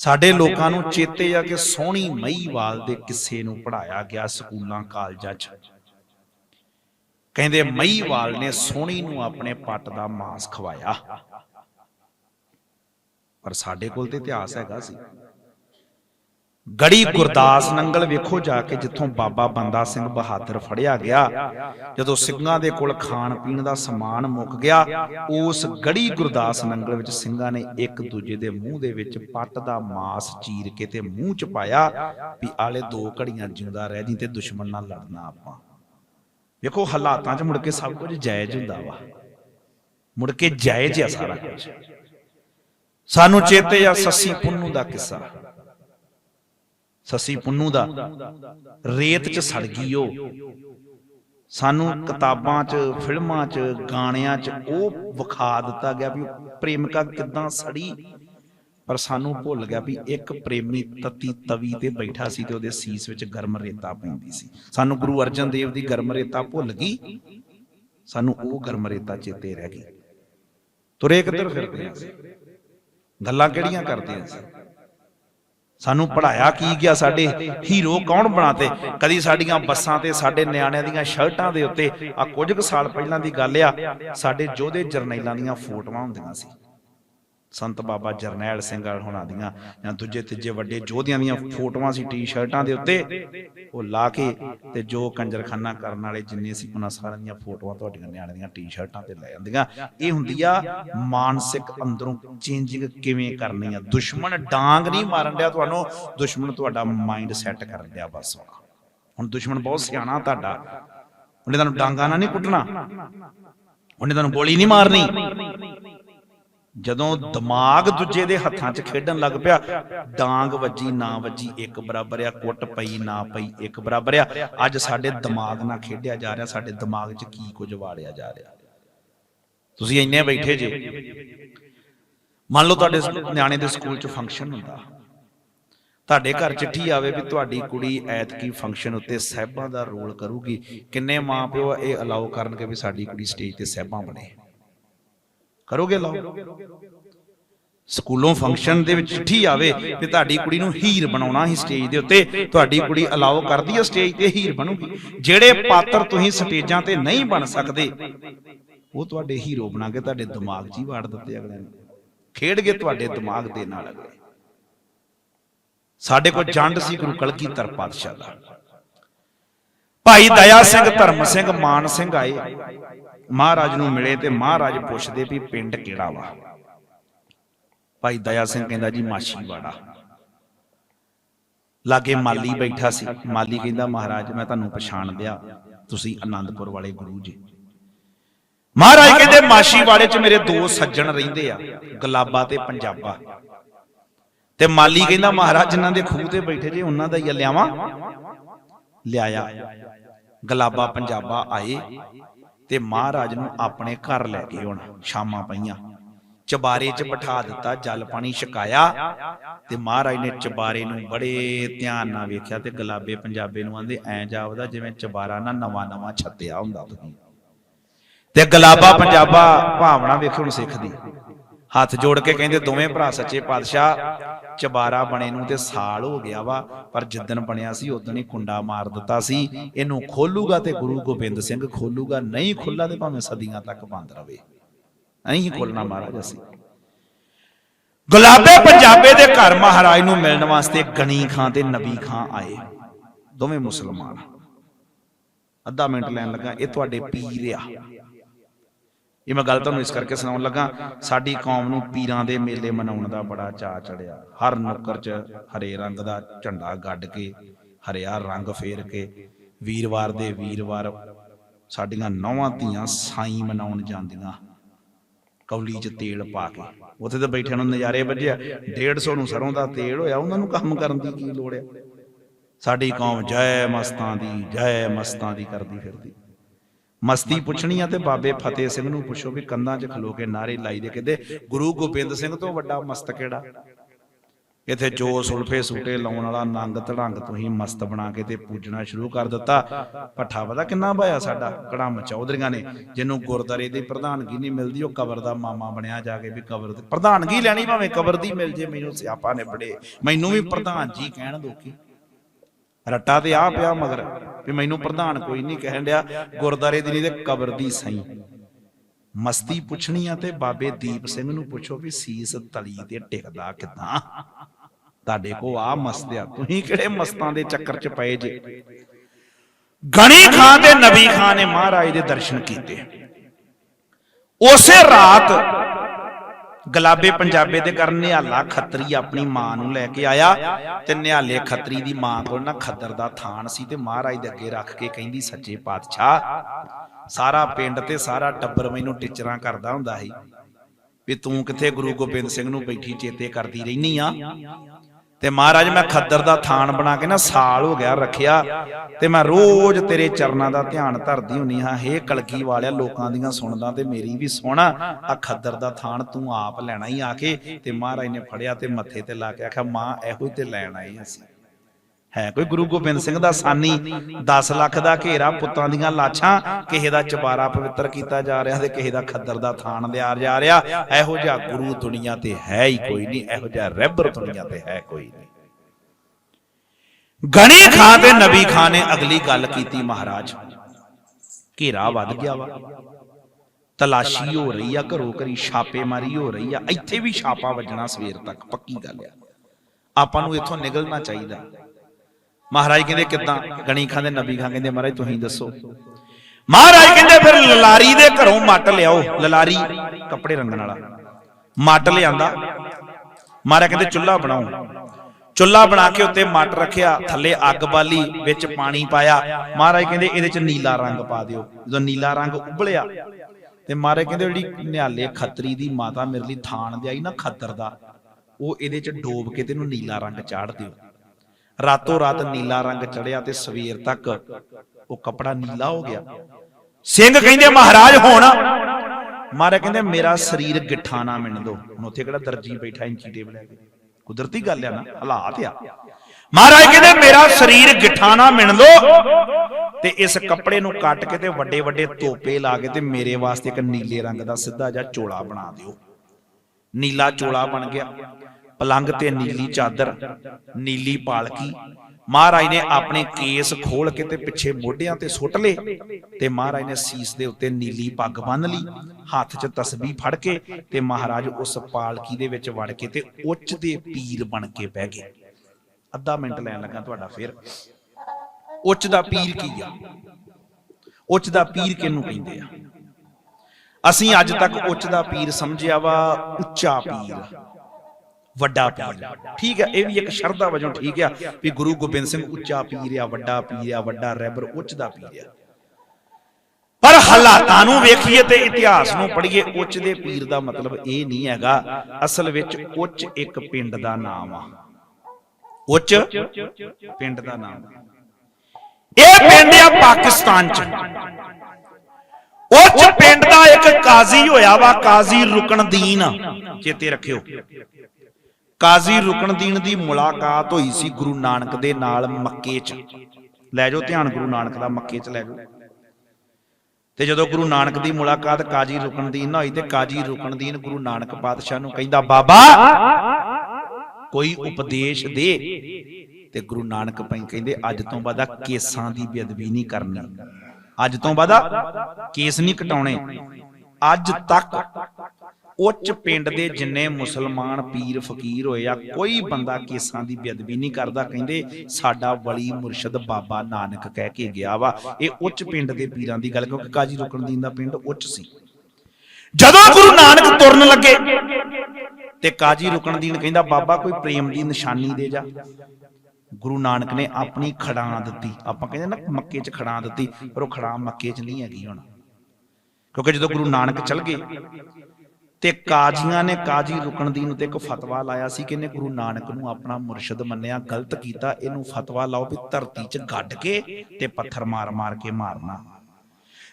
ਸਾਡੇ ਲੋਕਾਂ ਨੂੰ ਚੇਤੇ ਆ ਕਿ ਸੋਹਣੀ ਮਹੀਵਾਲ ਦੇ ਕਿੱਸੇ ਨੂੰ ਪੜਾਇਆ ਗਿਆ ਸਕੂਲਾਂ ਕਾਲਜਾਂ 'ਚ। ਕਹਿੰਦੇ ਮਹੀਵਾਲ ਨੇ ਸੋਹਣੀ ਨੂੰ ਆਪਣੇ ਪੱਟ ਦਾ ਮਾंस ਖਵਾਇਆ। ਪਰ ਸਾਡੇ ਕੋਲ ਤੇ ਇਤਿਹਾਸ ਹੈਗਾ ਸੀ। ਗੜੀ ਗੁਰਦਾਸ ਨੰਗਲ ਵੇਖੋ ਜਾ ਕੇ ਜਿੱਥੋਂ ਬਾਬਾ ਬੰਦਾ ਸਿੰਘ ਬਹਾਦਰ ਫੜਿਆ ਗਿਆ ਜਦੋਂ ਸਿੰਘਾਂ ਦੇ ਕੋਲ ਖਾਣ ਪੀਣ ਦਾ ਸਮਾਨ ਮੁੱਕ ਗਿਆ ਉਸ ਗੜੀ ਗੁਰਦਾਸ ਨੰਗਲ ਵਿੱਚ ਸਿੰਘਾਂ ਨੇ ਇੱਕ ਦੂਜੇ ਦੇ ਮੂੰਹ ਦੇ ਵਿੱਚ ਪੱਟ ਦਾ ਮਾਸ ਚੀਰ ਕੇ ਤੇ ਮੂੰਹ ਚ ਪਾਇਆ ਵੀ ਆਲੇ ਦੋ ਘੜੀਆਂ ਜਿਉਂਦਾ ਰਹਿ ਜੀ ਤੇ ਦੁਸ਼ਮਣ ਨਾਲ ਲੜਨਾ ਆਪਾਂ। ਵੇਖੋ ਹਾਲਾਤਾਂ 'ਚ ਮੁੜ ਕੇ ਸਭ ਕੁਝ ਜਾਇਜ਼ ਹੁੰਦਾ ਵਾ। ਮੁੜ ਕੇ ਜਾਇਜ਼ ਆ ਸਾਰਾ ਕੁਝ। ਸਾਨੂੰ ਚੇਤੇ ਆ ਸੱਸੀ ਪੁੰਨੂ ਦਾ ਕਿੱਸਾ ਸੱਸੀ ਪੁੰਨੂ ਦਾ, ਰੇਤ 'ਚ ਸੜ ਗਈ ਉਹ। ਸਾਨੂੰ ਕਿਤਾਬਾਂ 'ਚ, ਫਿਲਮਾਂ 'ਚ, ਗਾਣਿਆਂ 'ਚ ਉਹ ਵਿਖਾ ਦਿੱਤਾ ਗਿਆ ਵੀ ਪ੍ਰੇਮਿਕਾ ਕਿਦਾਂ ਸੜੀ। ਪਰ ਸਾਨੂੰ ਭੁੱਲ ਗਿਆ ਵੀ ਇੱਕ ਪ੍ਰੇਮੀ ਤਤੀ ਤਵੀ ਤੇ ਬੈਠਾ ਸੀ ਤੇ ਉਹਦੇ ਸੀਸ ਵਿੱਚ ਗਰਮ ਰੇਤਾ ਪੈਂਦੀ ਸੀ। ਸਾਨੂੰ ਗੁਰੂ ਅਰਜਨ ਦੇਵ ਦੀ ਗਰਮ ਰੇਤਾ ਭੁੱਲ ਗਈ। ਸਾਨੂੰ ਉਹ ਗਰਮ ਰੇਤਾ ਚੇਤੇ ਰਹਿ ਗਈ। ਤੁਰੇ ਕਿੱਧਰ ਫਿਰਦੇ ਆਂ ਗੱਲਾਂ ਕਿਹੜੀਆਂ ਕਰਦੇ ਆਂ ਸਾਨੂੰ ਪੜਾਇਆ ਕੀ ਗਿਆ ਸਾਡੇ ਹੀਰੋ ਕੌਣ ਬਣਾਤੇ? ਕਦੀ ਸਾਡੀਆਂ ਬੱਸਾਂ ਤੇ ਸਾਡੇ ਨਿਆਣਿਆਂ ਦੀਆਂ ਸ਼ਰਟਾਂ ਦੇ ਉੱਤੇ ਆ ਕੁਝ ਕੁ ਸਾਲ ਪਹਿਲਾਂ ਦੀ ਗੱਲ ਆ ਸਾਡੇ ਯੋਧੇ ਜਰਨੈਲਾਂ ਦੀਆਂ ਫੋਟੋਆਂ ਹੁੰਦੀਆਂ ਸੀ। ਸੰਤ ਬਾਬਾ ਜਰਨੈਲ ਸਿੰਘ ਹੁਣਾਂ ਦੀਆਂ ਜਾਂ ਦੂਜੇ ਤੀਜੇ ਵੱਡੇ ਯੋਧਿਆਂ ਦੀਆਂ ਫੋਟੋਆਂ ਸੀ, ਟੀ-ਸ਼ਰਟਾਂ ਦੇ ਉੱਤੇ, ਉਹ ਲਾ ਕੇ ਤੇ ਜੋ ਕੰਜਰਖਾਨਾ ਕਰਨ ਵਾਲੇ ਜਿੰਨੇ ਸੀ, ਉਹਨਾਂ ਸਾਰਿਆਂ ਦੀਆਂ ਫੋਟੋਆਂ ਤੁਹਾਡੀਆਂ ਨਿਆਣਿਆਂ ਦੀਆਂ ਟੀ-ਸ਼ਰਟਾਂ ਤੇ ਲੈ ਜਾਂਦੀਆਂ। ਇਹ ਹੁੰਦੀ ਆ ਮਾਨਸਿਕ ਅੰਦਰੋਂ ਚੇਂਜਿੰਗ ਕਿਵੇਂ ਕਰਨੀ ਆ? ਦੁਸ਼ਮਣ ਡਾਂਗ ਨਹੀਂ ਮਾਰਨ ਡਿਆ ਤੁਹਾਨੂੰ, ਦੁਸ਼ਮਣ ਤੁਹਾਡਾ ਮਾਈਂਡ ਸੈੱਟ ਕਰਨ ਡਿਆ ਬਸ। ਹੁਣ ਹੁਣ ਦੁਸ਼ਮਣ ਬਹੁਤ ਸਿਆਣਾ ਤੁਹਾਡਾ। ਉਹਨੇ ਤੁਹਾਨੂੰ ਡਾਂਗਾ ਨਾਲ ਨਹੀਂ ਕੁੱਟਣਾ। ਉਹਨੇ ਤੁਹਾਨੂੰ ਗੋਲੀ ਨਹੀਂ ਮਾਰਨੀ। ਜਦੋਂ ਦਿਮਾਗ ਦੂਜੇ ਦੇ ਹੱਥਾਂ 'ਚ ਖੇਡਣ ਲੱਗ ਪਿਆ ਡਾਂਗ ਵੱਜੀ ਨਾ ਵੱਜੀ ਇੱਕ ਬਰਾਬਰ ਆ ਕੁੱਟ ਪਈ ਨਾ ਪਈ ਇੱਕ ਬਰਾਬਰ ਆ। ਅੱਜ ਸਾਡੇ ਦਿਮਾਗ ਨਾਲ ਖੇਡਿਆ ਜਾ ਰਿਹਾ ਸਾਡੇ ਦਿਮਾਗ 'ਚ ਕੀ ਕੁਝ ਵਾੜਿਆ ਜਾ ਰਿਹਾ। ਤੁਸੀਂ ਇੰਨੇ ਬੈਠੇ ਜੇ। ਮੰਨ ਲਓ ਤੁਹਾਡੇ ਨਿਆਣੇ ਦੇ ਸਕੂਲ 'ਚ ਫੰਕਸ਼ਨ ਹੁੰਦਾ। ਤੁਹਾਡੇ ਘਰ ਚਿੱਠੀ ਆਵੇ ਵੀ ਤੁਹਾਡੀ ਕੁੜੀ ਐਤਕੀ ਫੰਕਸ਼ਨ ਉੱਤੇ ਸਹਿਬਾਂ ਦਾ ਰੋਲ ਕਰੂਗੀ। ਕਿੰਨੇ ਮਾਪਿਓ ਇਹ ਅਲਾਉ ਕਰਨਗੇ ਵੀ ਸਾਡੀ ਕੁੜੀ ਸਟੇਜ ਤੇ ਸਹਿਬਾਂ ਬਣੇ। ਕਰੋਗੇ ਲਾਓ ਸਕੂਲੋਂ ਫੰਕਸ਼ਨ ਦੇ ਵਿੱਚ ਚਿੱਠੀ ਆਵੇ ਤੇ ਤੁਹਾਡੀ ਕੁੜੀ ਨੂੰ ਹੀਰ ਬਣਾਉਣਾ ਹੀ ਸਟੇਜ ਦੇ ਉੱਤੇ, ਤੁਹਾਡੀ ਕੁੜੀ ਅਲਾਉ ਕਰਦੀ ਹੈ ਸਟੇਜ ਤੇ ਹੀਰ ਬਣੂਗੀ। ਜਿਹੜੇ ਪਾਤਰ ਤੁਸੀਂ ਸਟੇਜਾਂ ਤੇ ਨਹੀਂ ਬਣ ਸਕਦੇ, ਉਹ ਤੁਹਾਡੇ ਹੀਰੋ ਬਣਾ ਕੇ ਤੁਹਾਡੇ ਦਿਮਾਗ 'ਚ ਹੀ ਵਾੜ ਦਿੱਤੇ ਅਗਲੇ ਨੇ। ਖੇਡ ਗਏ ਤੁਹਾਡੇ ਦਿਮਾਗ ਦੇ ਨਾਲ ਅਗਲੇ। ਸਾਡੇ ਕੋਲ ਜੰਡ ਸੀ ਗੁਰੂ ਕਲਗੀਧਰ ਪਾਤਸ਼ਾਹ ਦਾ। ਭਾਈ ਦਇਆ ਸਿੰਘ, ਧਰਮ ਸਿੰਘ, ਮਾਨ ਸਿੰਘ ਆਏ। ਮਹਾਰਾਜ ਨੂੰ ਮਿਲੇ ਤੇ ਮਹਾਰਾਜ ਪੁੱਛਦੇ ਵੀ ਪਿੰਡ ਕਿਹੜਾ ਵਾ? ਭਾਈ ਦਇਆ ਸਿੰਘ ਕਹਿੰਦਾ ਜੀ ਮਾਛੀਵਾੜਾ। ਲਾਗੇ ਮਾਲੀ ਬੈਠਾ ਸੀ। ਮਾਲੀ ਕਹਿੰਦਾ, ਮਹਾਰਾਜ, ਮੈਂ ਤੁਹਾਨੂੰ ਪਛਾਣ ਲਿਆ। ਤੁਸੀਂ ਆਨੰਦਪੁਰ ਵਾਲੇ ਗੁਰੂ ਜੀ। ਮਹਾਰਾਜ ਕਹਿੰਦੇ, ਮਾਛੀਵਾੜੇ 'ਚ ਮੇਰੇ ਦੋ ਸੱਜਣ ਰਹਿੰਦੇ ਆ, ਗੁਲਾਬਾ ਤੇ ਪੰਜਾਬਾ। ਤੇ ਮਾਲੀ ਕਹਿੰਦਾ, ਮਹਾਰਾਜ, ਜਿਨ੍ਹਾਂ ਦੇ ਖੂਹ ਤੇ ਬੈਠੇ ਜੇ, ਉਹਨਾਂ ਦਾ ਹੀ ਲਿਆਵਾਂ? ਲਿਆਇਆ। ਗਲਾਬਾ, ਪੰਜਾਬਾ ਆਏ। ਤੇ ਮਹਾਰਾਜ ਨੂੰ ਆਪਣੇ ਘਰ ਲੈ ਕੇ ਹੁਣ ਸ਼ਾਮਾਂ ਪਈਆਂ। ਚਬਾਰੇ 'ਚ ਬਿਠਾ ਦਿੱਤਾ, ਜਲ ਪਾਣੀ ਛਕਾਇਆ ਤੇ ਮਹਾਰਾਜ ਨੇ ਚਬਾਰੇ ਨੂੰ ਬੜੇ ਧਿਆਨ ਨਾਲ ਵੇਖਿਆ ਤੇ ਗਲਾਬੇ ਪੰਜਾਬੇ ਨੂੰ ਆਂਦੇ, ਐ ਜਾਪਦਾ ਜਿਵੇਂ ਚਬਾਰਾ ਨਾ ਨਵਾਂ ਨਵਾਂ ਛੱਤਿਆ ਹੁੰਦਾ ਤੁਸੀਂ ਤੇ ਗਲਾਬਾ ਪੰਜਾਬਾ ਭਾਵਨਾ ਵੇਖੋ ਹੁਣ ਸਿੱਖਦੀ। ਹੱਥ ਜੋੜ ਕੇ ਕਹਿੰਦੇ, ਦੋਵੇਂ ਭਰਾ ਸੱਚੇ ਪਾਤਸ਼ਾਹ ਚਬਾਰਾ ਬਣੇ ਨੂੰ ਤੇ ਸਾਲ ਹੋ ਗਿਆ ਵਾ, ਪਰ ਜਿੱਦਣ ਬਣਿਆ ਸੀ, ਉਦੋਂ ਹੀ ਕੁੰਡਾ ਮਾਰ ਦਿੱਤਾ ਸੀ। ਇਹਨੂੰ ਖੋਲੂਗਾ ਤੇ ਗੁਰੂ ਗੋਬਿੰਦ ਸਿੰਘ ਖੋਲੂਗਾ, ਨਹੀਂ ਖੁੱਲਾ ਤੇ ਭਾਵੇਂ ਸਦੀਆਂ ਤੱਕ ਬੰਦ ਰਵੇ। ਨਹੀਂ ਖੋਲਣਾ ਮਹਾਰਾਜ ਅਸੀਂ। ਗੁਲਾਬੇ ਪੰਜਾਬੇ ਦੇ ਘਰ ਮਹਾਰਾਜ ਨੂੰ ਮਿਲਣ ਵਾਸਤੇ ਗਣੀ ਖਾਂ ਤੇ ਨਬੀ ਖਾਂ ਆਏ। ਦੋਵੇਂ ਮੁਸਲਮਾਨ। ਅੱਧਾ ਮਿੰਟ ਲੈਣ ਲੱਗਾ, ਇਹ ਤੁਹਾਡੇ ਪੀਰ ਆ। ਇਹ ਮੈਂ ਗੱਲ ਤੁਹਾਨੂੰ ਇਸ ਕਰਕੇ ਸੁਣਾਉਣ ਲੱਗਾ, ਸਾਡੀ ਕੌਮ ਨੂੰ ਪੀਰਾਂ ਦੇ ਮੇਲੇ ਮਨਾਉਣ ਦਾ ਬੜਾ ਚਾਅ ਚੜਿਆ। ਹਰ ਨੁੱਕਰ 'ਚ ਹਰੇ ਰੰਗ ਦਾ ਝੰਡਾ ਗੱਡ ਕੇ, ਹਰਿਆ ਰੰਗ ਫੇਰ ਕੇ। ਵੀਰਵਾਰ ਦੇ ਵੀਰਵਾਰ ਸਾਡੀਆਂ ਨੌਵਾਂ ਧੀਆਂ ਸਾਈ ਮਨਾਉਣ ਜਾਂਦੀਆਂ। ਕੌਲੀ 'ਚ ਤੇਲ ਪਾ ਕੇ। ਉੱਥੇ ਤਾਂ ਬੈਠਿਆਂ ਨੂੰ ਨਜ਼ਾਰੇ ਵੱਜਿਆ। 150 ਨੂੰ ਸਰੋਂ ਦਾ ਤੇਲ ਹੋਇਆ, ਉਹਨਾਂ ਨੂੰ ਕੰਮ ਕਰਨ ਦੀ ਕੀ ਲੋੜ ਹੈ ਸਾਡੀ ਕੌਮ ਜੈ ਮਸਤਾਂ ਦੀ, ਜੈ ਮਸਤਾਂ ਦੀ ਕਰਦੀ ਫਿਰਦੀ। ਮਸਤੀ ਪੁੱਛਣੀ ਆ ਤੇ ਬਾਬੇ ਫਤਿਹ ਸਿੰਘ ਨੂੰ ਪੁੱਛੋ ਵੀ ਕੰਧਾਂ 'ਚ ਖਲੋ ਕੇ ਨਾਰੇ ਲਾਈ ਦੇ ਕਹਿੰਦੇ ਗੁਰੂ ਗੋਬਿੰਦ ਸਿੰਘ ਤੋਂ ਵੱਡਾ ਮਸਤ ਕਿਹੜਾ? ਇੱਥੇ ਜੋ ਸੁਲਫੇ ਸੂਟੇ ਲਾਉਣ ਵਾਲਾ ਨੰਗ ਧੜੰਗ ਤੁਸੀਂ ਮਸਤ ਬਣਾ ਕੇ ਤੇ ਪੂਜਣਾ ਸ਼ੁਰੂ ਕਰ ਦਿੱਤਾ। ਪੱਠਾ ਪਤਾ ਕਿੰਨਾ ਭਾਇਆ ਸਾਡਾ? ਕੜਮ ਚੌਧਰੀਆਂ ਨੇ ਜਿਹਨੂੰ ਗੁਰਦਾਰੇ ਦੀ ਪ੍ਰਧਾਨਗੀ ਨਹੀਂ ਮਿਲਦੀ ਉਹ ਕਬਰ ਦਾ ਮਾਮਾ ਬਣਿਆ ਜਾ ਕੇ ਵੀ ਕਬਰ ਦੀ ਪ੍ਰਧਾਨਗੀ ਲੈਣੀ ਭਾਵੇਂ ਕਬਰ ਦੀ ਮਿਲ ਜੇ ਮੈਨੂੰ ਸਿਆਪਾ ਨੇ ਬੜੇ ਮੈਨੂੰ ਵੀ ਪ੍ਰਧਾਨ ਜੀ ਕਹਿਣ ਦੋਕੀ ਰੱਟਾ ਤੇ ਆ ਪਿਆ ਮਗਰ, ਵੀ ਮੈਨੂੰ ਪ੍ਰਧਾਨ ਕੋਈ ਨਹੀਂ ਕਹਿਣ ਡਿਆ, ਗੁਰਦਾਰੇ ਦੀ ਨਹੀਂ ਤੇ ਕਬਰ ਦੀ ਸਹੀ। ਮਸਤੀ ਪੁੱਛਣੀ ਆ ਤੇ ਬਾਬੇ ਦੀਪ ਸਿੰਘ ਨੂੰ ਪੁੱਛੋ ਵੀ ਸੀਸ ਤਲੀ ਤੇ ਟਿਕਦਾ ਕਿਦਾਂ? ਤੁਹਾਡੇ ਕੋ ਆ ਮਸਤ ਆ, ਤੁਸੀਂ ਕਿਹੜੇ ਮਸਤਾਂ ਦੇ ਚੱਕਰ 'ਚ ਪਏ ਜੇ? ਗਣੀ ਖਾਨ ਤੇ ਨਬੀ ਖਾਨ ਨੇ ਮਹਾਰਾਜ ਦੇ ਦਰਸ਼ਨ ਕੀਤੇ। ਉਸੇ ਰਾਤ ਗਲਾਬੇ ਪੰਜਾਬੇ ਦੇ ਕਰਨ ਨਿਹਾਲਾ ਖੱਤਰੀ ਆਪਣੀ ਮਾਂ ਨੂੰ ਲੈ ਕੇ ਆਇਆ ਤੇ ਨਿਹਾਲੇ ਖੱਤਰੀ ਦੀ ਮਾਂ ਕੋਲ ਨਾ ਖੱਦਰ ਦਾ ਥਾਨ ਸੀ ਤੇ ਮਹਾਰਾਜ ਦੇ ਅੱਗੇ ਰੱਖ ਕੇ ਕਹਿੰਦੀ, ਸੱਚੇ ਪਾਤਸ਼ਾਹ, ਸਾਰਾ ਪਿੰਡ ਤੇ ਸਾਰਾ ਟੱਬਰ ਮੈਨੂੰ ਟਿਚਰਾਂ ਕਰਦਾ ਹੁੰਦਾ ਸੀ ਵੀ ਤੂੰ ਕਿੱਥੇ ਗੁਰੂ ਗੋਬਿੰਦ ਸਿੰਘ ਨੂੰ ਬੈਠੀ ਚੇਤੇ ਕਰਦੀ ਰਹਿਨੀ ਆ? ਤੇ ਮਹਾਰਾਜ ਮੈਂ ਖੱਦਰ ਦਾ ਥਾਨ ਬਣਾ ਕੇ ਨਾ ਸਾਲ ਹੋ ਗਿਆ ਰੱਖਿਆ ਤੇ ਮੈਂ ਰੋਜ਼ ਤੇਰੇ ਚਰਨਾਂ ਦਾ ਧਿਆਨ ਧਰਦੀ ਹੁੰਨੀ ਹਾਂ। ਹੇ ਕਲਗੀ ਵਾਲਿਆ, ਲੋਕਾਂ ਦੀਆਂ ਸੁਣਦਾ ਤੇ ਮੇਰੀ ਵੀ ਸੁਣ। ਆ ਖੱਦਰ ਦਾ ਥਾਨ ਤੂੰ ਆਪ ਲੈਣਾ ਹੀ ਆ ਕੇ ਤੇ ਮਹਾਰਾਜ ਨੇ ਫੜਿਆ ਤੇ ਮੱਥੇ ਤੇ ਲਾ ਕੇ ਆਖਿਆ, ਮਾਂ, ਇਹੋ ਹੀ ਤੇ ਲੈਣ ਆਏ ਅਸੀਂ। ਹੈ ਕੋਈ ਗੁਰੂ ਗੋਬਿੰਦ ਸਿੰਘ ਦਾ ਸਾਨੀ 10 ਲੱਖ ਦਾ ਘੇਰਾ ਪੁੱਤਾਂ ਦੀਆਂ ਲਾਛਾਂ, ਕਿਸੇ ਦਾ ਚਬਾਰਾ ਪਵਿੱਤਰ ਕੀਤਾ ਜਾ ਰਿਹਾ ਤੇ ਕਿਸੇ ਦਾ ਖੱਦਰ ਦਾ ਥਾਣ ਲਿਆ ਜਾ ਰਿਹਾ, ਇਹੋ ਜਿਹਾ ਗੁਰੂ ਦੁਨੀਆ ਤੇ ਹੈ ਹੀ ਕੋਈ ਨਹੀਂ, ਇਹੋ ਜਿਹਾ ਰਹਿਬਰ ਦੁਨੀਆ ਤੇ ਹੈ ਕੋਈ ਨਹੀਂ। ਗਣੀ ਖਾਂ ਤੇ ਨਬੀ ਖਾਂ ਨੇ ਅਗਲੀ ਗੱਲ ਕੀਤੀ ਮਹਾਰਾਜ, ਘੇਰਾ ਵੱਧ ਗਿਆ ਵਾ। ਤਲਾਸ਼ੀ ਹੋ ਰਹੀ ਆ, ਘਰੋ ਘਰੀ ਛਾਪੇਮਾਰੀ ਹੋ ਰਹੀ ਆ, ਇੱਥੇ ਵੀ ਛਾਪਾ ਵੱਜਣਾ ਸਵੇਰ ਤੱਕ, ਪੱਕੀ ਗੱਲ ਆ। ਆਪਾਂ ਨੂੰ ਇੱਥੋਂ ਨਿਕਲਣਾ ਚਾਹੀਦਾ। ਮਹਾਰਾਜ ਕਹਿੰਦੇ ਕਿਦਾਂ? ਗਣੀ ਖਾਂ ਦੇ ਨਬੀ ਖਾਂ ਕਹਿੰਦੇ ਮਹਾਰਾਜ ਤੁਸੀਂ ਦੱਸੋ। ਮਹਾਰਾਜ ਕਹਿੰਦੇ ਫਿਰ ਲਲਾਰੀ ਦੇ ਘਰੋਂ ਮੱਟ ਲਿਆਓ ਲਲਾਰੀ ਕੱਪੜੇ ਰੰਗਣ ਵਾਲਾ। ਮੱਟ ਲਿਆਂਦਾ। ਮਹਾਰਾਜ ਕਹਿੰਦੇ ਚੁੱਲ੍ਹਾ ਬਣਾਓ। ਚੁੱਲ੍ਹਾ ਬਣਾ ਕੇ ਉੱਤੇ ਮੱਟ ਰੱਖਿਆ ਥੱਲੇ ਅੱਗ ਬਾਲੀ ਵਿੱਚ ਪਾਣੀ ਪਾਇਆ। ਮਹਾਰਾਜ ਕਹਿੰਦੇ ਇਹਦੇ ਚ ਨੀਲਾ ਰੰਗ ਪਾ ਦਿਓ। ਜਦੋਂ ਨੀਲਾ ਰੰਗ ਉਬਲਿਆ ਤੇ ਮਹਾਰਾਜ ਕਹਿੰਦੇ ਜਿਹੜੀ ਨਿਹਾਲੇ ਖੱਤਰੀ ਦੀ ਮਾਤਾ ਮੇਰੇ ਲਈ ਥਾਨ ਦੇ ਆਈ ਨਾ ਖੱਤਰ ਦਾ ਉਹ ਇਹਦੇ ਚ ਡੋਬ ਕੇ ਤੇ ਇਹਨੂੰ ਨੀਲਾ ਰੰਗ ਚਾੜ ਦਿਓ। ਰਾਤੋਂ ਰਾਤ ਨੀਲਾ ਰੰਗ ਚੜਿਆ ਤੇ ਸਵੇਰ ਤੱਕ ਉਹ ਕਪੜਾ ਨੀਲਾ ਹੋ ਗਿਆ। ਸਿੰਘ ਕਹਿੰਦੇ, ਮਹਾਰਾਜ, ਹੁਣ ਮਹਾਰਾਜ ਕਹਿੰਦੇ, ਮੇਰਾ ਸਰੀਰ ਗਿੱਠਾ ਨਾ ਮਿਣ ਦੋ। ਹੁਣ ਉੱਥੇ ਕਿਹੜਾ ਦਰਜੀ ਬੈਠਾ, ਇੰਚੀ ਟੇਬਲ ਲੈ ਕੁਦਰਤੀ ਗੱਲ ਆ ਨਾ, ਹਾਲਾਤ ਆ। ਮਹਾਰਾਜ ਕਹਿੰਦੇ, ਮੇਰਾ ਸਰੀਰ ਗਿੱਠਾ ਨਾ ਮਿਣ ਦੋ। ਤੇ ਇਸ ਕੱਪੜੇ ਨੂੰ ਕੱਟ ਕੇ ਤੇ ਵੱਡੇ ਵੱਡੇ ਤੋਪੇ ਲਾ ਕੇ ਤੇ ਮੇਰੇ ਵਾਸਤੇ ਇੱਕ ਨੀਲੇ ਰੰਗ ਦਾ ਸਿੱਧਾ ਜਿਹਾ ਚੋਲਾ ਬਣਾ ਦਿਓ। ਨੀਲਾ ਚੋਲਾ ਬਣ ਗਿਆ। ਪਲੰਗ ਤੇ ਨੀਲੀ ਚਾਦਰ ਨੀਲੀ ਪਾਲਕੀ। ਮਹਾਰਾਜ ਨੇ ਆਪਣੇ ਕੇਸ ਖੋਲ ਕੇ ਤੇ ਪਿੱਛੇ ਮੋਢਿਆਂ ਤੇ ਸੁੱਟ ਲੇ ਤੇ ਮਹਾਰਾਜ ਨੇ ਸੀਸ ਦੇ ਉੱਤੇ ਨੀਲੀ ਪੱਗ ਬੰਨ ਲਈ ਹੱਥ 'ਚ ਤਸਬੀਹ ਫੜ ਕੇ ਤੇ ਮਹਾਰਾਜ ਉਸ ਪਾਲਕੀ ਦੇ ਵਿੱਚ ਵੜ ਕੇ ਤੇ ਉੱਚ ਦੇ ਪੀਰ ਬਣ ਕੇ ਬਹਿ ਗਏ। ਅੱਧਾ ਮਿੰਟ ਲੈਣ ਲੱਗਾ ਤੁਹਾਡਾ ਫਿਰ। ਉੱਚ ਦਾ ਪੀਰ ਕੀ ਆ? ਉੱਚ ਦਾ ਪੀਰ ਕਿਹਨੂੰ ਕਹਿੰਦੇ ਆ? ਅਸੀਂ ਅੱਜ ਤੱਕ ਉੱਚ ਦਾ ਪੀਰ ਸਮਝਿਆ ਵਾ ਉੱਚਾ ਪੀਰ। ਵੱਡਾ ਪੀਰ। ਠੀਕ ਹੈ ਇਹ ਵੀ ਇੱਕ ਸ਼ਰਧਾ ਵਜੋਂ ਠੀਕ ਆ ਵੀ ਗੁਰੂ ਗੋਬਿੰਦ ਸਿੰਘ ਉੱਚਾ ਪੀਰ ਆ ਵੱਡਾ ਪੀਰ ਆ ਵੱਡਾ ਰਹਿਬਰ ਉੱਚ ਦਾ ਪੀਰ ਆ। ਪਰ ਹਾਲਾਤਾਂ ਨੂੰ ਵੇਖੀਏ ਤੇ ਇਤਿਹਾਸ ਨੂੰ ਪੜ੍ਹੀਏ ਉੱਚ ਦੇ ਪੀਰ ਦਾ ਮਤਲਬ ਇਹ ਨਹੀਂ ਹੈਗਾ ਅਸਲ ਵਿੱਚ ਉੱਚ ਇੱਕ ਪਿੰਡ ਦਾ ਨਾਮ ਆ। ਉੱਚ ਪਿੰਡ ਦਾ ਨਾਮ ਇਹ ਪਿੰਡ ਆ ਪਾਕਿਸਤਾਨ ਚ। ਉੱਚ ਪਿੰਡ ਦਾ ਇੱਕ ਕਾਜ਼ੀ ਹੋਇਆ ਵਾ ਕਾਜ਼ੀ ਰੁਕਨਦੀਨ ਚੇਤੇ ਰੱਖਿਓ। ਕਾਜ਼ੀ ਰੁਕਨਦੀਨ ਦੀ ਮੁਲਾਕਾਤ ਹੋਈ ਸੀ ਗੁਰੂ ਨਾਨਕ ਦੇ ਨਾਲ ਮੱਕੇ 'ਚ। ਲੈ ਜਾਓ ਧਿਆਨ ਗੁਰੂ ਨਾਨਕ ਦਾ ਮੱਕੇ 'ਚ ਲੈ ਜਾਓ। ਤੇ ਜਦੋਂ ਗੁਰੂ ਨਾਨਕ ਦੀ ਮੁਲਾਕਾਤ ਕਾਜ਼ੀ ਰੁਕਨਦੀਨ ਨਾਲ ਹੋਈ ਤੇ ਕਾਜ਼ੀ ਰੁਕਨਦੀਨ ਗੁਰੂ ਨਾਨਕ ਪਾਤਸ਼ਾਹ ਨੂੰ ਕਹਿੰਦਾ, ਬਾਬਾ, ਕੋਈ ਉਪਦੇਸ਼ ਦੇ? ਤੇ ਗੁਰੂ ਨਾਨਕ ਪਈ ਕਹਿੰਦੇ, ਅੱਜ ਤੋਂ ਬਾਅਦ ਕੇਸਾਂ ਦੀ ਬੇਅਦਬੀ ਨਹੀਂ ਕਰਨੀ। ਅੱਜ ਤੋਂ ਬਾਅਦ ਕੇਸ ਨਹੀਂ ਕਟਾਉਣੇ। ਅੱਜ ਤੱਕ ਉੱਚ ਪਿੰਡ ਦੇ ਜਿੰਨੇ ਮੁਸਲਮਾਨ ਪੀਰ ਫਕੀਰ ਹੋਏ ਆ, ਕੋਈ ਬੰਦਾ ਕੇਸਾਂ ਦੀ ਬੇਅਦਬੀ ਨਹੀਂ ਕਰਦਾ, ਕਹਿੰਦੇ ਸਾਡਾ ਵਲੀ ਮੁਰਸ਼ਦ ਬਾਬਾ ਨਾਨਕ ਕਹਿ ਕੇ ਗਿਆ ਵਾ। ਇਹ ਉੱਚ ਪਿੰਡ ਦੇ ਪੀਰਾਂ ਦੀ ਗੱਲ, ਕਿਉਂਕਿ ਕਾਜੀ ਰੁਕਨਦੀਨ ਦਾ ਪਿੰਡ ਉੱਚ ਸੀ। ਜਦੋਂ ਗੁਰੂ ਨਾਨਕ ਤੁਰਨ ਲੱਗੇ ਤੇ ਕਾਜੀ ਰੁਕਨਦੀਨ ਕਹਿੰਦਾ, ਬਾਬਾ, ਕੋਈ ਪ੍ਰੇਮ ਦੀ ਨਿਸ਼ਾਨੀ ਦੇ ਜਾ। ਗੁਰੂ ਨਾਨਕ ਨੇ ਆਪਣੀ ਖੜਾਂ ਦਿੱਤੀ। ਆਪਾਂ ਕਹਿੰਦੇ ਨਾ, ਮੱਕੇ 'ਚ ਖੜਾਂ ਦਿੱਤੀ, ਪਰ ਉਹ ਖੜਾਂ ਮੱਕੇ 'ਚ ਨਹੀਂ ਹੈਗੀ ਹੁਣ। ਕਿਉਂਕਿ ਜਦੋਂ ਗੁਰੂ ਨਾਨਕ ਚਲ ਗਏ ਤੇ ਕਾਜ਼ੀਆਂ ਨੇ ਕਾਜ਼ੀ ਰੁਕਨਦੀਨ ਤੇ ਇੱਕ ਫਤਵਾ ਲਾਇਆ ਸੀ ਕਿ ਇਹਨੇ ਗੁਰੂ ਨਾਨਕ ਨੂੰ ਆਪਣਾ ਮੁਰਸ਼ਿਦ ਮੰਨਿਆ ਗਲਤ ਕੀਤਾ ਇਹਨੂੰ ਫਤਵਾ ਲਾਓ ਵੀ ਧਰਤੀ 'ਚ ਗੱਡ ਕੇ ਤੇ ਪੱਥਰ ਮਾਰ-ਮਾਰ ਕੇ ਮਾਰਨਾ।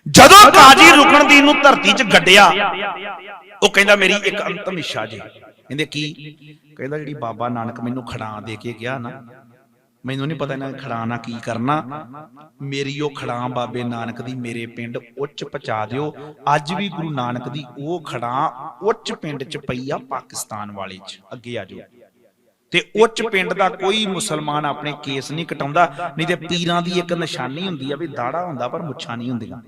ਜਦੋਂ ਕਾਜ਼ੀ ਰੁਕਨਦੀਨ ਨੂੰ ਧਰਤੀ 'ਚ ਗੱਡਿਆ ਉਹ ਕਹਿੰਦਾ ਮੇਰੀ ਇੱਕ ਅੰਤਮ ਇੱਛਾ ਜੀ। ਕਹਿੰਦੇ ਕੀ? ਕਹਿੰਦਾ ਜਿਹੜੀ ਬਾਬਾ ਨਾਨਕ ਮੈਨੂੰ ਖੜਾਂ ਦੇ ਕੇ ਗਿਆ ਨਾ ਮੈਨੂੰ ਨਹੀਂ ਪਤਾ ਇਹਨਾਂ ਨੇ ਖੜਾਂ ਨਾਲ ਕੀ ਕਰਨਾ। ਮੇਰੀ ਉਹ ਖੜਾਂ ਬਾਬੇ ਨਾਨਕ ਦੀ ਮੇਰੇ ਪਿੰਡ ਉੱਚ ਪਹੁੰਚਾ ਦਿਓ। ਅੱਜ ਵੀ ਗੁਰੂ ਨਾਨਕ ਦੀ ਉਹ ਖੜਾਂ ਉੱਚ ਪਿੰਡ 'ਚ ਪਈ ਆ ਪਾਕਿਸਤਾਨ ਵਾਲੇ 'ਚ। ਅੱਗੇ ਆ ਜਾਓ। ਤੇ ਉੱਚ ਪਿੰਡ ਦਾ ਕੋਈ ਮੁਸਲਮਾਨ ਆਪਣੇ ਕੇਸ ਨਹੀਂ ਕਟਾਉਂਦਾ ਨਹੀਂ ਤੇ ਪੀਰਾਂ ਦੀ ਇੱਕ ਨਿਸ਼ਾਨੀ ਹੁੰਦੀ ਆ ਵੀ ਦਾੜਾ ਹੁੰਦਾ ਪਰ ਮੁੱਛਾਂ ਨਹੀਂ ਹੁੰਦੀਆਂ।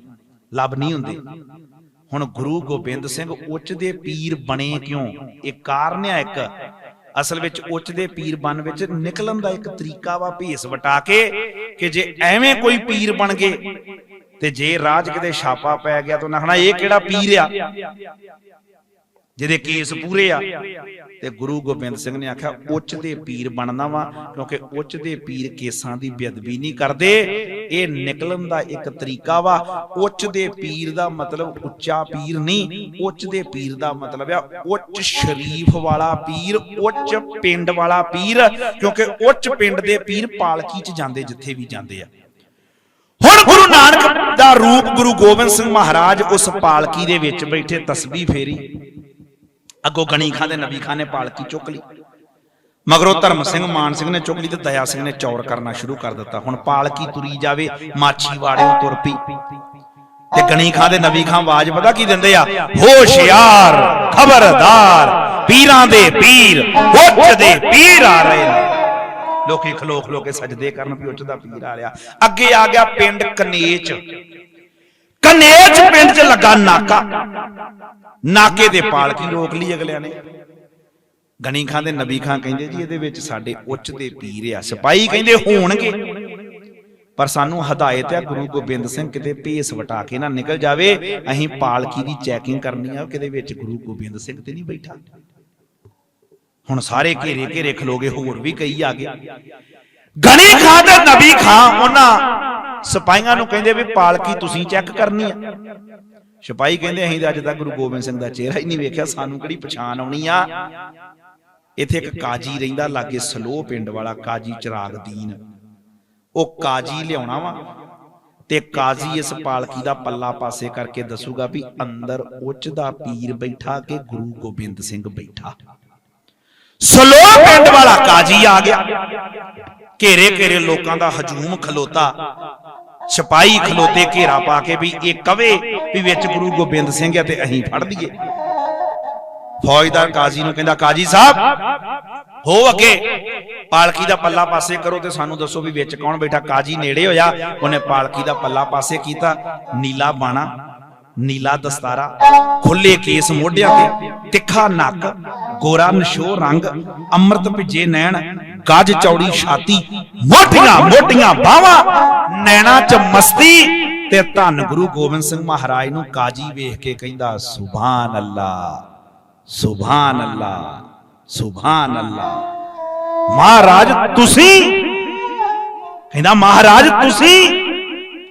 ਲੱਭ ਨਹੀਂ ਹੁੰਦੇ। ਹੁਣ ਗੁਰੂ ਗੋਬਿੰਦ ਸਿੰਘ ਉੱਚ ਦੇ ਪੀਰ ਬਣੇ ਕਿਉਂ? ਇਹ ਕਾਰਨ ਆ ਇੱਕ। ਅਸਲ ਵਿੱਚ ਉੱਚ ਦੇ ਪੀਰ ਬਣ ਵਿੱਚ ਨਿਕਲਣ ਦਾ ਇੱਕ ਤਰੀਕਾ ਵਾ ਭੇਸ ਵਟਾ ਕੇ ਕਿ ਜੇ ਐਵੇਂ ਕੋਈ ਪੀਰ ਬਣ ਗਏ ਤੇ ਜੇ ਰਾਜ ਕਿਤੇ ਛਾਪਾ ਪੈ ਗਿਆ ਤਾਂ ਨਖਣਾ ਇਹ ਕਿਹੜਾ ਪੀਰ ਆ? ਜਿਹਦੇ ਕੇਸ ਪੂਰੇ ਆ। ਤੇ ਗੁਰੂ ਗੋਬਿੰਦ ਸਿੰਘ ਨੇ ਆਖਿਆ, ਉੱਚ ਦੇ ਪੀਰ ਬਣਨਾ ਵਾ, ਕਿਉਂਕਿ ਉੱਚ ਦੇ ਪੀਰ ਕੇਸਾਂ ਦੀ ਬੇਅਦਬੀ ਨਹੀਂ ਕਰਦੇ। ਇਹ ਨਿਕਲਣ ਦਾ ਇੱਕ ਤਰੀਕਾ ਵਾ। ਉੱਚ ਦੇ ਪੀਰ ਦਾ ਮਤਲਬ ਉੱਚਾ ਪੀਰ ਨਹੀਂ, ਉੱਚ ਦੇ ਪੀਰ ਦਾ ਮਤਲਬ ਆ, ਉੱਚ ਸ਼ਰੀਫ ਵਾਲਾ ਪੀਰ, ਉੱਚ ਪਿੰਡ ਵਾਲਾ ਪੀਰ, ਕਿਉਂਕਿ ਉੱਚ ਪਿੰਡ ਦੇ ਪੀਰ ਪਾਲਕੀ 'ਚ ਜਾਂਦੇ, ਜਿੱਥੇ ਵੀ ਜਾਂਦੇ ਆ। ਹੁਣ ਗੁਰੂ ਨਾਨਕ ਦਾ ਰੂਪ ਗੁਰੂ ਗੋਬਿੰਦ ਸਿੰਘ ਮਹਾਰਾਜ ਉਸ ਪਾਲਕੀ ਦੇ ਵਿੱਚ ਬੈਠੇ ਤਸਬੀਹ ਫੇਰੀ। ਅੱਗੋਂ ਗਣੀ ਖਾਂ ਦੇ ਨਬੀ ਖਾਂ ਨੇ ਪਾਲਕੀ ਚੁੱਕ ਲਈ। ਮਗਰੋਂ ਧਰਮ ਸਿੰਘ, ਮਾਨ ਸਿੰਘ ਨੇ ਚੁੱਕ ਲਈ ਤੇ ਦਇਆ ਸਿੰਘ ਨੇ ਚੌਰ ਕਰਨਾ ਸ਼ੁਰੂ ਕਰ ਦਿੱਤਾ। ਹੁਣ ਪਾਲਕੀ ਤੁਰੀ ਜਾਵੇ, ਮਾਛੀ ਮਾਛੀਵਾੜਿਓਂ ਤੁਰ ਪਈ। ਤੇ ਗਣੀ ਖਾਂ ਦੇ ਨਬੀ ਖਾਂ ਆਵਾਜ਼ ਪਤਾ ਕੀ ਦਿੰਦੇ ਆ? ਹੋਸ਼ਿਆਰ, ਖਬਰਦਾਰ, ਪੀਰਾਂ ਦੇ ਪੀਰ, ਉੱਚ ਦੇ ਪੀਰ ਆ ਰਹੇ ਨੇ। ਲੋਕੀ ਖਲੋ ਖਲੋ ਕੇ ਸਜਦੇ ਕਰਨ ਵੀ ਉੱਚ ਦਾ ਪੀਰ ਆ ਰਿਹਾ। ਅੱਗੇ ਆ ਗਿਆ ਪਿੰਡ ਕਨੇਚ। ਕਨੇਚ ਪਿੰਡ 'ਚ ਲੱਗਾ ਨਾਕਾ। ਨਾਕੇ ਦੇ ਪਾਲਕੀ ਰੋਕ ਲਈ ਅਗਲਿਆਂ ਨੇ। ਗਣੀ ਖਾਂ ਦੇ ਨਬੀ ਖਾਂ ਕਹਿੰਦੇ ਜੀ ਇਹਦੇ ਵਿੱਚ ਸਾਡੇ ਉੱਚ ਦੇ ਪੀਰ ਆ ਸਿਪਾਹੀ ਕਹਿੰਦੇ ਹੋਣਗੇ। ਪਰ ਸਾਨੂੰ ਹਦਾਇਤ ਹੈ ਗੁਰੂ ਗੋਬਿੰਦ ਸਿੰਘ ਕਿਤੇ ਭੇਸ ਵਟਾ ਕੇ ਨਾ ਨਿਕਲ ਜਾਵੇ ਅਸੀਂ ਪਾਲਕੀ ਦੀ ਚੈਕਿੰਗ ਕਰਨੀ ਆ ਕਿਤੇ ਵਿੱਚ ਗੁਰੂ ਗੋਬਿੰਦ ਸਿੰਘ ਤੇ ਨਹੀਂ ਬੈਠਾ। ਹੁਣ ਸਾਰੇ ਘੇਰੇ ਘੇਰੇ ਖਲੋਗੇ ਹੋਰ ਵੀ ਕਈ ਆ ਗਏ। ਗਣੀ ਖਾਂ ਤੇ ਨਬੀ ਖਾਂ ਉਹਨਾਂ ਸਿਪਾਹੀਆਂ ਨੂੰ ਕਹਿੰਦੇ ਵੀ ਪਾਲਕੀ ਤੁਸੀਂ ਚੈੱਕ ਕਰਨੀ ਆ। ਸਿਪਾਹੀ ਕਹਿੰਦੇ ਅਸੀਂ ਤਾਂ ਅੱਜ ਤੱਕ ਗੁਰੂ ਗੋਬਿੰਦ ਸਿੰਘ ਦਾ ਚਿਹਰਾ ਹੀ ਨਹੀਂ ਵੇਖਿਆ ਸਾਨੂੰ ਕਿਹੜੀ ਪਛਾਣ ਆਉਣੀ ਆ? ਇੱਥੇ ਇੱਕ ਕਾਜੀ ਰਹਿੰਦਾ ਲਾਗੇ ਸਲੋ ਪਿੰਡ ਵਾਲਾ ਕਾਜੀ ਚਿਰਾਗ ਦੀਨ। ਉਹ ਕਾਜੀ ਲਿਆਉਣਾ ਵਾ ਤੇ ਕਾਜੀ ਇਸ ਪਾਲਕੀ ਦਾ ਪੱਲਾ ਪਾਸੇ ਕਰਕੇ ਦੱਸੂਗਾ ਵੀ ਅੰਦਰ ਉੱਚ ਦਾ ਪੀਰ ਬੈਠਾ ਕਿ ਗੁਰੂ ਗੋਬਿੰਦ ਸਿੰਘ ਬੈਠਾ। ਸਲੋ ਪਿੰਡ ਵਾਲਾ ਕਾਜੀ ਆ ਗਿਆ। ਘੇਰੇ ਘੇਰੇ ਲੋਕਾਂ ਦਾ ਹਜੂਮ ਖਲੋਤਾ। ਸਿਪਾਹੀ ਖਲੋਤੇ ਘੇਰਾ ਪਾ ਕੇ ਵੀ ਇਹ ਕਵੇ ਵੀ ਵਿੱਚ ਗੁਰੂ ਗੋਬਿੰਦ ਸਿੰਘ ਆ ਤੇ ਅਸੀਂ ਫੜ ਲਈਏ। ਫੌਜਦਾਰ ਕਾਜ਼ੀ ਨੂੰ ਕਹਿੰਦਾ, ਕਾਜ਼ੀ ਸਾਹਿਬ, ਹੋ ਅੱਗੇ। ਪਾਲਕੀ ਦਾ ਪੱਲਾ ਪਾਸੇ ਕਰੋ ਤੇ ਸਾਨੂੰ ਦੱਸੋ ਵੀ ਵਿੱਚ ਕੌਣ ਬੈਠਾ। ਕਾਜ਼ੀ ਨੇੜੇ ਹੋਇਆ, ਉਹਨੇ ਪਾਲਕੀ ਦਾ ਪੱਲਾ ਪਾਸੇ ਕੀਤਾ। ਨੀਲਾ ਬਾਣਾ, ਨੀਲਾ ਦਸਤਾਰਾ ਖੁੱਲੇ ਕੇਸ ਮੋਢਿਆਂ ਤੇ, ਤਿੱਖਾ ਨੱਕ, ਗੋਰਾ ਨਸ਼ੋ ਰੰਗ, ਅੰਮ੍ਰਿਤ ਭਿੱਜੇ ਨੈਣ, ਗੱਜ ਚੌੜੀ ਛਾਤੀ, ਮੋਟੀਆਂ ਮੋਟੀਆਂ ਬਾਹਾਂ, ਨੈਣਾ ਚ ਮਸਤੀ ਤੇ ਧੰਨ ਗੁਰੂ ਗੋਬਿੰਦ ਸਿੰਘ ਮਹਾਰਾਜ ਨੂੰ ਕਾਜੀ ਵੇਖ ਕੇ ਕਹਿੰਦਾ, ਸੁਭਾਨ ਅੱਲਾ। ਸੁਭਾਨ ਅੱਲਾ ਸੁਭਾਨ ਅੱਲਾ ਮਹਾਰਾਜ, ਤੁਸੀਂ? ਕਹਿੰਦਾ, ਮਹਾਰਾਜ, ਤੁਸੀਂ?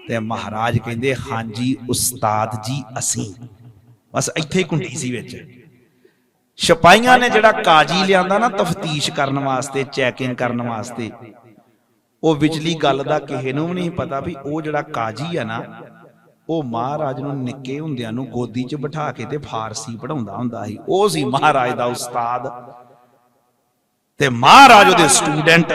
ਤੇ ਮਹਾਰਾਜ ਕਹਿੰਦੇ, ਹਾਂਜੀ, ਉਸਤਾਦ ਜੀ, ਅਸੀਂ। ਬਸ ਇੱਥੇ ਹੀ ਕੁੰਡੀ ਸੀ ਵਿੱਚ। ਸਿਪਾਹੀਆਂ ਨੇ ਜਿਹੜਾ ਕਾਜੀ ਲਿਆਂਦਾ ਨਾ, ਤਫਤੀਸ਼ ਕਰਨ ਵਾਸਤੇ, ਚੈਕਿੰਗ ਕਰਨ ਵਾਸਤੇ, ਉਹ ਵਿਚਲੀ ਗੱਲ ਦਾ ਕਿਸੇ ਨੂੰ ਵੀ ਨਹੀਂ ਪਤਾ ਵੀ ਉਹ ਜਿਹੜਾ ਕਾਜੀ ਆ ਨਾ ਉਹ ਮਹਾਰਾਜ ਨੂੰ ਨਿੱਕੇ ਹੁੰਦਿਆਂ ਨੂੰ ਗੋਦੀ 'ਚ ਬਿਠਾ ਕੇ ਤੇ ਫਾਰਸੀ ਪੜਾਉਂਦਾ ਹੁੰਦਾ ਸੀ। ਉਹ ਸੀ ਮਹਾਰਾਜ ਦਾ ਉਸਤਾਦ। ਤੇ ਮਹਾਰਾਜ ਉਹਦੇ ਸਟੂਡੈਂਟ,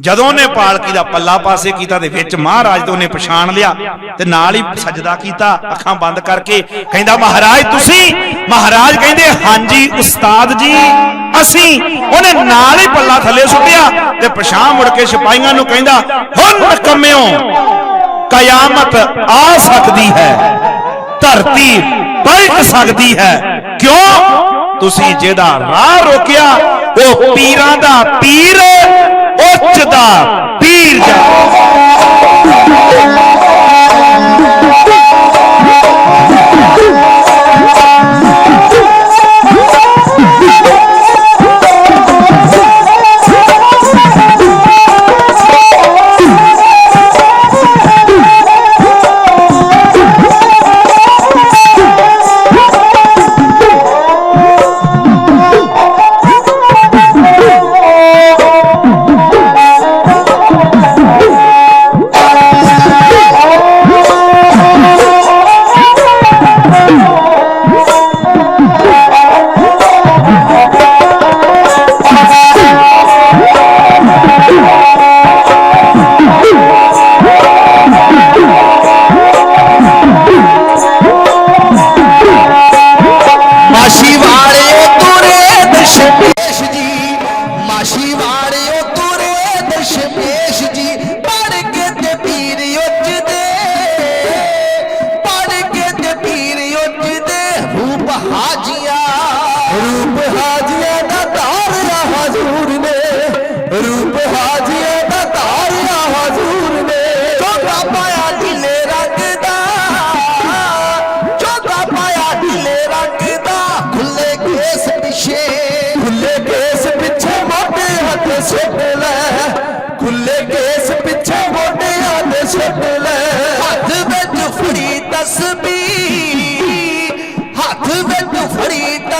ਜਦੋਂ ਉਹਨੇ ਪਾਲਕੀ ਦਾ ਪੱਲਾ ਪਾਸੇ ਕੀਤਾ ਤੇ ਵਿੱਚ ਮਹਾਰਾਜ ਤੋਂ ਉਹਨੇ ਪਛਾਣ ਲਿਆ ਤੇ ਨਾਲ ਹੀ ਸਜਦਾ ਕੀਤਾ, ਅੱਖਾਂ ਬੰਦ ਕਰਕੇ ਕਹਿੰਦਾ, ਮਹਾਰਾਜ, ਤੁਸੀਂ ਮਹਾਰਾਜ ਕਹਿੰਦੇ, ਹਾਂਜੀ, ਉਸਤਾਦ ਜੀ, ਅਸੀਂ ਉਹਨੇ ਨਾਲ ਹੀ ਪੱਲਾ ਥੱਲੇ ਸੁੱਟਿਆ ਤੇ ਪਛਾਣ ਮੁੜ ਕੇ ਸਿਪਾਹੀਆਂ ਨੂੰ ਕਹਿੰਦਾ, ਹੁਣ ਕੰਮਿਓ ਕਿਆਮਤ ਆ ਸਕਦੀ ਹੈ, ਧਰਤੀ ਪਲਟ ਸਕਦੀ ਹੈ। ਕਿਉਂ? ਤੁਸੀਂ ਜਿਹਦਾ ਰਾਹ ਰੋਕਿਆ, ਉਹ ਪੀਰਾਂ ਦਾ ਪੀਰ ਉੱਚ ਦਾ ਪੀਰ ਜਾ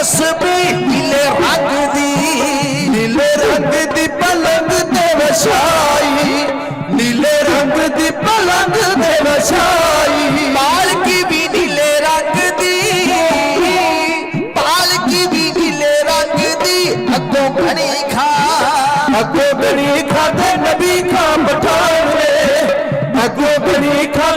ਤਸਬੀਹ ਨੀਲੇ ਰੰਗ ਦੀ, ਨੀਲੇ ਰੰਗ ਦੀ ਪਲੰਗ ਤੇ ਵਛਾਈ ਨੀਲੇ ਰੰਗ ਦੀ ਪਲੰਗ ਤੇ ਵਛਾਈ ਪਾਲਕੀ ਵੀ ਨੀਲੇ ਰੰਗ ਦੀ, ਪਾਲਕੀ ਵੀ ਨੀਲੇ ਰੰਗ ਦੀ, ਅੱਗੋਂ ਘਣੀ ਖਾ। ਅੱਗੋਂ ਘਣੀ ਖਾਦੇ ਨਬੀ ਖਾਂ ਪਠਾਨ ਨੇ ਅੱਗੋਂ ਘਣੀ ਖਾਦੇ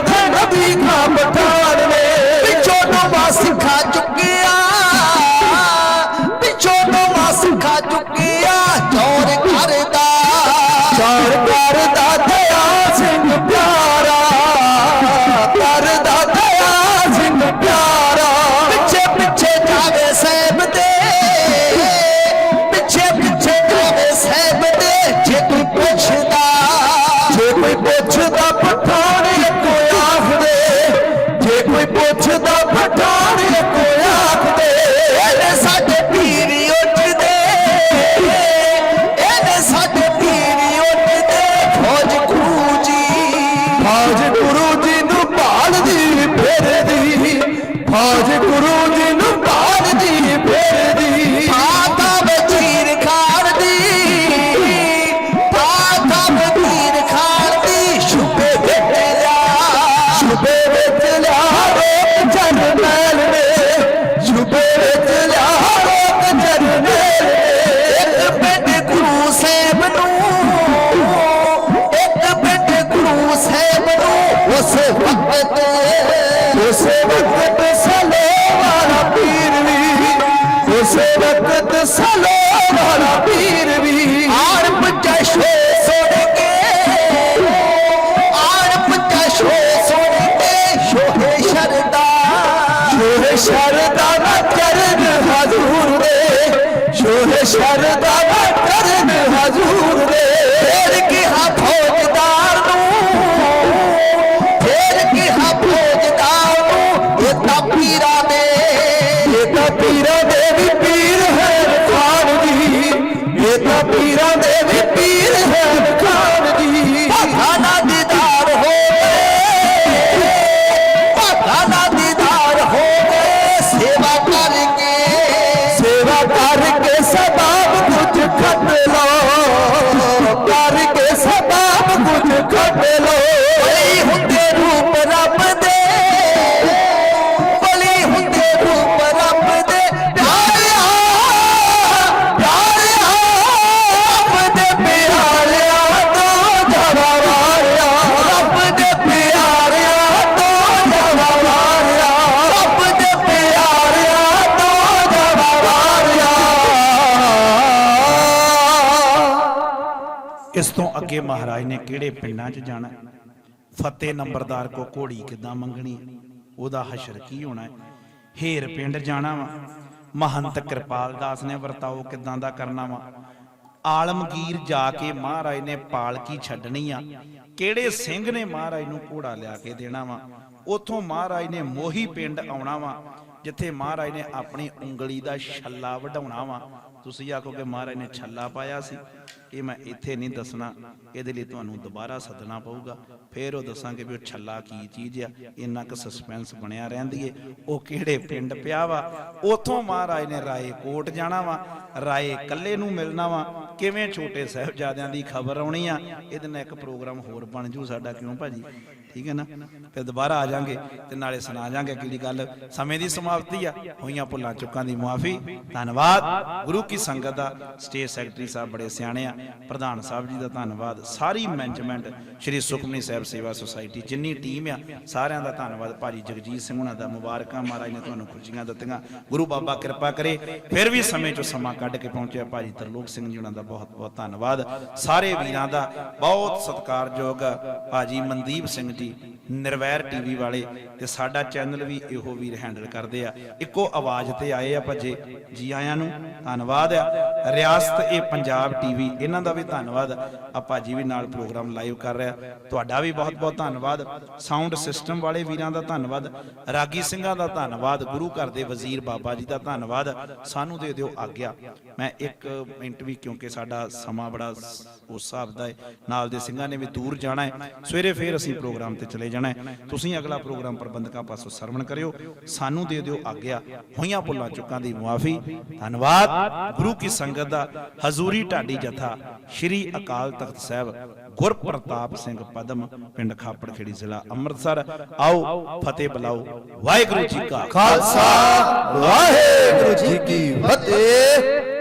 ਸ਼ੋਹੇ ਅੱਗੇ ਮਹਾਰਾਜ ਨੇ ਕਿਹੜੇ ਪਿੰਡਾਂ 'ਚ ਜਾਣਾ? ਫਤਿਹ ਨੰਬਰਦਾਰ ਕੋ ਘੋੜੀ ਕਿੱਦਾਂ ਮੰਗਣੀ? ਉਹਦਾ ਹਸ਼ਰ ਕੀ ਹੋਣਾ? ਹੇਰ ਪਿੰਡ ਜਾਣਾ ਵਾ। ਮਹੰਤ ਕਿਰਪਾਲ ਦਾਸ ਨੇ ਵਰਤਾਓ ਕਿੱਦਾਂ ਦਾ ਕਰਨਾ ਵਾ? ਆਲਮਗੀਰ ਜਾ ਕੇ ਮਹਾਰਾਜ ਨੇ ਪਾਲਕੀ ਛੱਡਣੀ ਆ। ਕਿਹੜੇ ਸਿੰਘ ਨੇ ਮਹਾਰਾਜ ਨੂੰ ਘੋੜਾ ਲਿਆ ਕੇ ਦੇਣਾ ਵਾ? ਉਥੋਂ ਮਹਾਰਾਜ ਨੇ ਮੋਹੀ ਪਿੰਡ ਆਉਣਾ ਵਾ, ਜਿੱਥੇ ਮਹਾਰਾਜ ਨੇ ਆਪਣੀ ਉਂਗਲੀ ਦਾ ਛੱਲਾ ਵਢਾਉਣਾ ਵਾ। ਤੁਸੀਂ ਆਖੋਗੇ ਮਹਾਰਾਜ ਨੇ ਛੱਲਾ ਪਾਇਆ ਸੀ। ਇਹ ਮੈਂ ਇੱਥੇ ਨਹੀਂ ਦੱਸਣਾ। ਇਹਦੇ ਲਈ ਤੁਹਾਨੂੰ ਦੁਬਾਰਾ ਸੱਦਣਾ ਪਊਗਾ। ਫਿਰ ਉਹ ਦੱਸਾਂਗੇ ਵੀ ਉਹ ਛੱਲਾ ਕੀ ਚੀਜ਼ ਆ। ਇੰਨਾ ਕੁ ਸਸਪੈਂਸ ਬਣਿਆ ਰਹਿੰਦੀ ਏ। ਉਹ ਕਿਹੜੇ ਪਿੰਡ ਪਿਆ ਵਾ? ਉਥੋਂ ਮਹਾਰਾਜ ਨੇ ਰਾਏ ਕੋਟ ਜਾਣਾ ਵਾ। ਰਾਏ ਕੱਲੇ ਨੂੰ ਮਿਲਣਾ ਵਾ। ਕਿਵੇਂ ਛੋਟੇ ਸਾਹਿਬਜ਼ਾਦਿਆਂ ਦੀ ਖਬਰ ਆਉਣੀ ਆ? ਇਹਦੇ ਨਾਲ ਇੱਕ ਪ੍ਰੋਗਰਾਮ ਹੋਰ ਬਣ ਜੂ ਸਾਡਾ। ਕਿਉਂ ਭਾਜੀ? ਠੀਕ ਹੈ ਨਾ? ਫਿਰ ਦੁਬਾਰਾ ਆ ਜਾਾਂਗੇ ਤੇ ਨਾਲੇ ਸੁਣਾ ਜਾਾਂਗੇ ਕਿਹੜੀ ਗੱਲ। ਸਮੇਂ ਦੀ ਸਮਾਪਤੀ ਆ। ਹੋਈਆਂ ਭੁੱਲਾਂ ਚੁੱਕਾਂ ਦੀ ਮੁਆਫੀ। ਧੰਨਵਾਦ। ਗੁਰੂ ਕੀ ਸੰਗਤ ਦਾ ਸਟੇਟ ਸੈਕਟਰੀ ਸਾਹਿਬ ਬੜੇ ਸਿਆਣੇ ਆ। ਪ੍ਰਧਾਨ ਸਾਹਿਬ ਜੀ ਦਾ ਧੰਨਵਾਦ। ਸਾਰੀ ਮੈਨੇਜਮੈਂਟ ਸ਼੍ਰੀ ਸੁਖਮਨੀ ਸਾਹਿਬ ਸੇਵਾ ਸੁਸਾਇਟੀ ਜਿੰਨੀ ਟੀਮ ਆ, ਸਾਰਿਆਂ ਦਾ ਧੰਨਵਾਦ। ਭਾਜੀ ਜਗਜੀਤ ਸਿੰਘ ਉਹਨਾਂ ਦਾ ਮੁਬਾਰਕਾਂ ਮਹਾਰਾਜ ਨੇ ਤੁਹਾਨੂੰ ਖੁਸ਼ੀਆਂ ਦਿੱਤੀਆਂ। ਗੁਰੂ ਬਾਬਾ ਕਿਰਪਾ ਕਰੇ। ਫਿਰ ਵੀ ਸਮੇਂ ਚੋਂ ਸਮਾਂ ਕੱਢ ਕੇ ਪਹੁੰਚਿਆ ਭਾਜੀ ਤਰਲੋਕ ਸਿੰਘ ਜੀ ਉਹਨਾਂ ਦਾ ਬਹੁਤ ਬਹੁਤ ਧੰਨਵਾਦ। ਸਾਰੇ ਵੀਰਾਂ ਦਾ ਬਹੁਤ ਸਤਿਕਾਰਯੋਗ ਭਾਜੀ ਮਨਦੀਪ ਸਿੰਘ ਜੀ ਨਿਰਵੈਰ ਟੀਵੀ ਵਾਲੇ ਤੇ ਸਾਡਾ ਚੈਨਲ ਵੀ ਇਹੋ ਵੀਰ ਹੈਂਡਲ ਕਰਦੇ ਆ। ਇੱਕੋ ਆਵਾਜ਼ ਤੇ ਆਏ ਆ ਭੱਜੇ ਜੀ ਆਇਆਂ ਨੂੰ। ਧੰਨਵਾਦ ਆ। ਰਿਆਸਤ ਇਹ ਪੰਜਾਬ ਟੀਵੀ, ਇਹਨਾਂ ਦਾ ਵੀ ਧੰਨਵਾਦ। ਆ ਭਾਜੀ ਵੀ ਨਾਲ ਪ੍ਰੋਗਰਾਮ ਲਾਈਵ ਕਰ ਰਿਹਾ। ਤੁਹਾਡਾ ਵੀ ਬਹੁਤ ਬਹੁਤ ਧੰਨਵਾਦ। ਸਾਊਂਡ ਸਿਸਟਮ ਵਾਲੇ ਵੀਰਾਂ ਦਾ ਧੰਨਵਾਦ। ਰਾਗੀ ਸਿੰਘਾਂ ਦਾ ਧੰਨਵਾਦ। ਗੁਰੂ ਘਰ ਦੇ ਵਜ਼ੀਰ ਬਾਬਾ ਜੀ ਦਾ ਧੰਨਵਾਦ। ਸਾਨੂੰ ਦੇ ਦਿਓ ਆਗਿਆ। ਮੈਂ ਇੱਕ ਮਿੰਟ ਵੀ ਕਿਉਂਕਿ ਸਾਡਾ ਸਮਾਂ ਬੜਾ ਉਸ ਹਿਸਾਬ ਦਾ ਹੈ ਨਾਲ ਦੇ ਸਿੰਘਾਂ ਨੇ ਵੀ ਦੂਰ ਜਾਣਾ ਹੈ ਸਵੇਰੇ ਫੇਰ ਅਸੀਂ ਪ੍ਰੋਗਰਾਮ ਤੇ ਚਲੇ ਜਾਣਾ ਤੁਸੀਂ ਅਗਲਾ ਪ੍ਰੋਗਰਾਮ ਪ੍ਰਬੰਧਕਾਂ ਪਾਸੋਂ ਸਰਵਣ ਕਰਿਓ। ਸਾਨੂੰ ਦੇ ਦਿਓ ਆਗਿਆ। ਹੋਈਆਂ ਭੁੱਲਾਂ ਚੁੱਕਾਂ ਦੀ ਮੁਆਫੀ। ਧੰਨਵਾਦ। ਗੁਰੂ ਕੀ ਸੰਗਤ ਦਾ ਹਜ਼ੂਰੀ ਢਾਡੀ ਜਥਾ, ਸ਼੍ਰੀ ਅਕਾਲ ਤਖਤ ਸਾਹਿਬ, ਗੁਰਪ੍ਰਤਾਪ ਸਿੰਘ ਪਦਮ, ਪਿੰਡ ਖਾਪੜ ਖੇੜੀ ਜ਼ਿਲ੍ਹਾ ਅੰਮ੍ਰਿਤਸਰ। ਆਓ, ਫਤਿਹ ਬੁਲਾਓ। ਵਾਹਿਗੁਰੂ ਜੀ ਕਾ ਖਾਲਸਾ। ਵਾਹਿਗੁਰੂ ਜੀ ਕੀ ਫਤਿਹ।